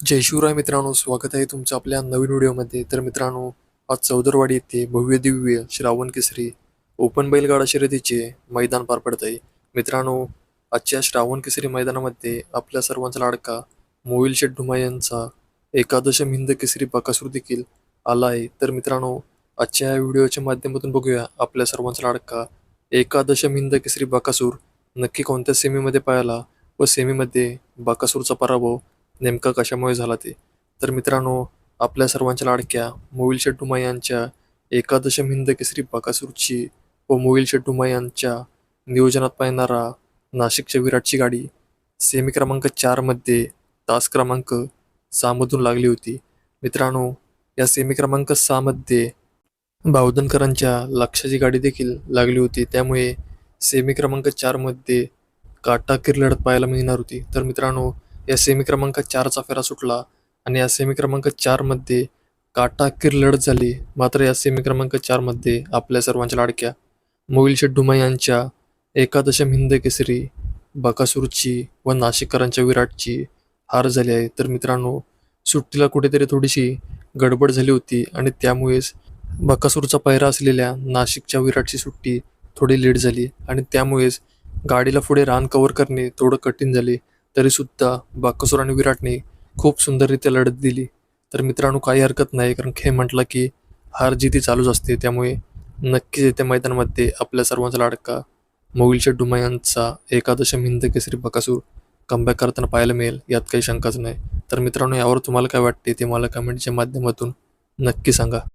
जय शिवराय मित्रांनो स्वागत आहे तुमचं आपल्या नवीन व्हिडिओमध्ये. तर मित्रांनो आज चौदरवाडी येथे भव्य दिव्य श्रावण केसरी ओपन बैलगाडा शर्यतीचे मैदान पार पडत आहे मित्रांनो आजच्या श्रावण केसरी मैदानामध्ये आपल्या सर्वांचा लाडका मोईल शेठ ढुमा यांचा एकादश हिंद केसरी बकासूर देखील आला आहे. तर मित्रांनो आजच्या या व्हिडिओच्या माध्यमातून बघूया आपल्या सर्वांचा लाडका एकादश हिंद केसरी बकासूर नक्की कोणत्या सेमीमध्ये पाहायला व सेमीमध्ये बकासूरचा पराभव नेमका कशामुळे झाला ते? तर मित्रांनो आपल्या सर्वांच्या लाडक्या मोविल शेट्टुमा यांच्या एकादशम हिंद केसरी बकासूरची व मोविल शेट्टुमा यांच्या नियोजनात पाहणारा नाशिकच्या विराटची गाडी सेमी क्रमांक चारमध्ये तास क्रमांक सहामधून लागली होती. मित्रांनो या सेमी क्रमांक सहामध्ये बावधनकरांच्या लक्षाची गाडी देखील लागली होती. त्यामुळे सेमी क्रमांक चारमध्ये काटाकीर लढत पाहायला मिळणार होती. तर मित्रांनो या सेमी क्रमांक चारचा फेरा सुटला आणि या सेमी क्रमांक चारमध्ये काटाकीर लढत झाली. मात्र या सेमी क्रमांक चारमध्ये आपल्या सर्वांच्या लाडक्या मोविल शेठ डुमा यांच्या एकादशम हिंद केसरी बकासूरची व नाशिककरांच्या विराटची हार झाली आहे. तर मित्रांनो सुट्टीला कुठेतरी थोडीशी गडबड झाली होती आणि त्यामुळेच बकासूरचा पहिरा असलेल्या नाशिकच्या विराटची सुट्टी थोडी लेट झाली आणि त्यामुळेच गाडीला पुढे रान कव्हर करणे थोडं कठीण झाले. तरीसुद्धा बाकसूर आणि विराटने खूप सुंदररित्या लढत दिली. तर मित्रांनो काही हरकत नाही कारण खेळ म्हटलं की हार जिती चालूच असते. त्यामुळे नक्कीच येत्या मैदानामध्ये आपल्या सर्वांचा लाडका मोविलशेठ डुमा यांचा एकादश हिंद केसरी बकासूर कमबॅक करताना पाहायला मिळेल. यात काही शंकाच नाही. तर मित्रांनो यावर तुम्हाला काय वाटते ते मला कमेंटच्या माध्यमातून नक्की सांगा.